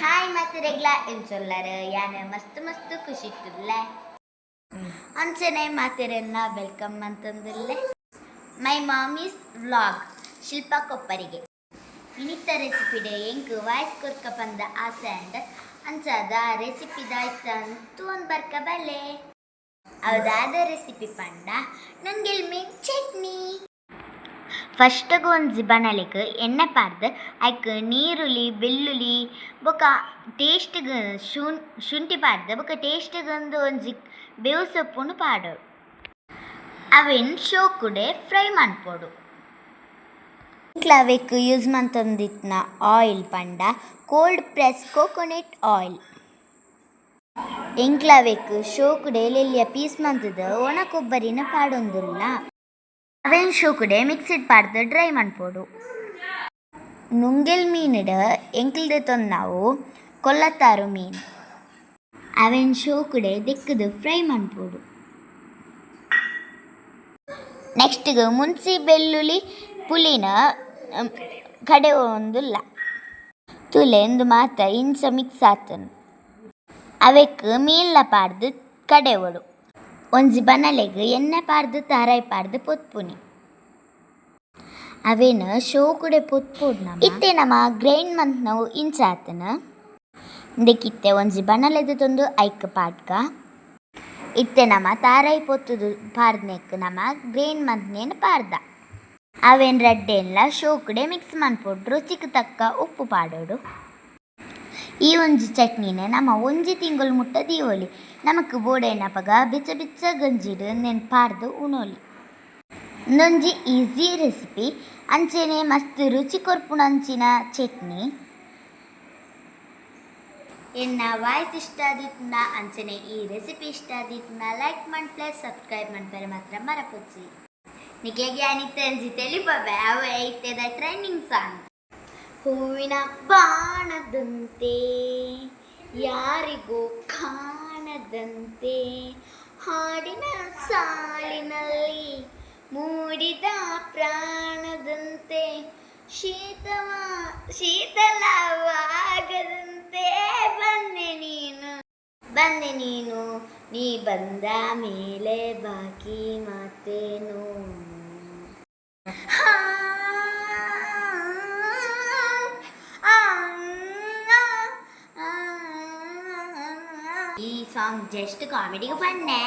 Hi ಮತ್ತೆ ರೆಗ್ಲ ಇನ್ ಚೊಲ್ಲರ ಯಾನ ಮಸ್ತ್ ಮಸ್ತ್ ಖುಷಿ ಇಟ್ಟಿಲ್ಲ ಅಂಚನೆ ಮಾತೆರನ್ನ welcome ಅಂತಂದಿಲ್ಲ my mommy's vlog, Shilpa Kopparige. ಇನಿತ ರೆಸಿಪಿಡೆ ಎಂಕ್ ವಾಯ್ಸ್ ಕೊರ್ಕ ಬಂದ ಆಸೆ ಅಂಡ್ ಅಂಚಾದ ರೆಸಿಪಿದಾಯ್ತ ಅಂತೂ ಒಂದು ಬರ್ಕ ರೆಸಿಪಿ ಪಂಡ ಚಟ್ನಿ ಫಸ್ಟಿಗೆ ಒಂದು ಜಿಬಣಲಿಗೆ ಎಣ್ಣೆ ಪಾರ್ದು, ಐಕ್ ನೀರುಳ್ಳಿ ಬೆಳ್ಳುಳ್ಳಿ ಬೊಕ ಟೇಸ್ಟ್ ಶುನ್, ಶುಂಠಿ ಪಾಡ್ದು ಬೊಕ ಟೇಸ್ಟ್ ಒಂದು ಒಂಜಿ ಬೇವು ಸೊಪ್ಪುನು ಪಾಡೋಡು ಅವೆನ್ ಶೋಕುಡೆ ಫ್ರೈ ಮಾಡ್ಪೋಡು. ಕ್ಲಾವೆಕ್ ಯೂಸ್ ಮಂತಂದಿತ್ನ ಆಯಿಲ್ ಪಂಡ, ಕೋಲ್ಡ್ ಪ್ರೆಸ್ ಕೋಕೋನಟ್ ಆಯಿಲ್. ಎಂಕ್ಲಾವೆಕ್ ಶೋಕುಡೆ ಲೆಲ್ಲಿಯ ಪೀಸ್ ಮಂತದ ಒಣ ಕೊಬ್ಬರಿನ ಪಾಡೊಂದುಲ್ಲ. ಅವೆನ್ ಶೋಕುಡೆ? ಮಿಕ್ಸಿಡ್ ಪಾಡ್ದು ಡ್ರೈ ಮಾಡ್ಬೋದು. ನುಂಗೆಲ್ ಮೀನಿಡ ಎಂಕ್ಲ್ದೆ ತೊಂದು ಕೊಲ್ಲತ್ತಾರು ಮೀನ್. ಅವೆನ್ ಶೋಕುಡೆ? ದಿಕ್ಕದು ಫ್ರೈ ಮಾಡ್ಬೋದು. ನೆಕ್ಸ್ಟ್ ಮುನ್ಸಿ ಬೆಳ್ಳುಳ್ಳಿ ಪುಲಿನ ಕಡೆ ಒಂದುಲ್ಲ. ತುಲೆಂದು ಮಾತ ಇಂಚ ಮಿಕ್ಸ್ ಆತನು ಅವಕ್ಕೆ ಮೀನ್ಲ ಪಾಡ್ದು ಕಡೆವಡು ಬನಲೆಗ್ ಎಣ್ಣೆ ಪಾಡ್ದು, ತಾರಾಯಿ ಪಾಡ್ದು ಪೊತ್ಪುನಿ. ಅವೇನು ಶೋಕುಡೆ ಪೊತ್ಪುಡ್ ನಮ ಇತ್ತೆ ನಮ ಗ್ರೈಂಡ್ ಮಂತ್ ನಾವು ಇಂಚಾತನ? ಇದಕ್ಕಿತ್ತೆ ಒಂಜಿ ಬನಲೆದು ತಂದು ಐಕ್ ಪಾಡ್ಕ? ಇತ್ತೆ ನಮ ತಾರಾಯಿ ಪೊತ್ತುದು ಪಾರ್ದ್ನೆಕ್ ನಮ ಗ್ರೈಂಡ್ ಮಂತ್ನೇನು ಪಾಡ್ದ? ಅವೇನ್ ರಡ್ಡೆನ್ಲ ಶೋಕುಡೆ ಮಿಕ್ಸ್ ಮನ್ಪೊಡು ಚಿಕ್ಕ ತಕ್ಕ ಉಪ್ಪು ಪಾಡೋಡು. ಈ ಒಂಜಿ ಚಟ್ನಿನ ನಮ್ಮ ಒಂಜಿ ತಿಂಗಳು ಮುಟ್ಟ ದೀವೊಲಿ. ನಮಕ್ ಬೋಡೆನಪಗ ಬಿಚ್ಚ ಬಿಚ್ಚ ಗಂಜಿಡು ನೆನ್ಪಾರ್ದು ಉಣೋಲಿ. ಉಂದೊಂಜಿ ಈಸಿ ರೆಸಿಪಿ. ಅಂಚೆನೆ ಮಸ್ತ್ ರುಚಿ ಕೊರ್ಪುನ ಅಂಚಿನ ಚಟ್ನಿ. ಎನ್ನ ವಾಯ್ಸ್ ಇಷ್ಟ ಆದಿತ್ತುಂಡ ಅಂಚೆನೆ ಈ ರೆಸಿಪಿ ಇಷ್ಟ ಆದಿತ್ತುಂಡ ಲೈಕ್ ಮಾಡಿ ಪ್ಲಸ್ ಸಬ್ಸ್ಕ್ರೈಬ್ ಮಾಡ್ತಾರೆ ಮಾತ್ರ ಮರಪುಚ್ಚಿ ನಿಕೆಗೆ ಅನಿತ್ತೆ ಅಂಜಿ ತಿಳಿಪವೆ ಅವ ಐತೆದ ಟ್ರೆಂಡಿಂಗ್ ಸಾಂಗ್. ಹೂವಿನ ಬಾಣದಂತೆ ಯಾರಿಗೂ ಕಾಣದಂತೆ. ಹಾಡಿನ ಸಾಲಿನಲ್ಲಿ ಮೂಡಿದ ಪ್ರಾಣದಂತೆ ಶೀತವ ಶೀತಲವಾಗದಂತೆ. ಬಂದೆ ನೀನು ಬಂದೆ ನೀನು ನೀ ಬಂದ ಮೇಲೆ ಬಾಕಿ ಮಾತೇನು? ಹಾ, ಈ ಸಾಂಗ್ ಜಸ್ಟ್ ಕಾಮಿಡಿಗೆ ಬನ್ನೆ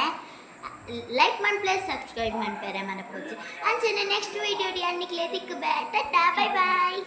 ಲೈಕ್ ಮಾಡಿ ಪ್ಲಸ್ ಸಬ್ಸ್ಕ್ರೈಬ್ ಮಾಡ್ತಾರೆ ಮನಪೋಚಿ ಅಂಚನೆ ನೆಕ್ಸ್ಟ್ ವಿಡಿಯೋ ಅನ್ನಿಕ್ಲೆ ತಿಕ್ಕು ಬೇ ಟಾಟಾ ಬೈ ಬಾಯ್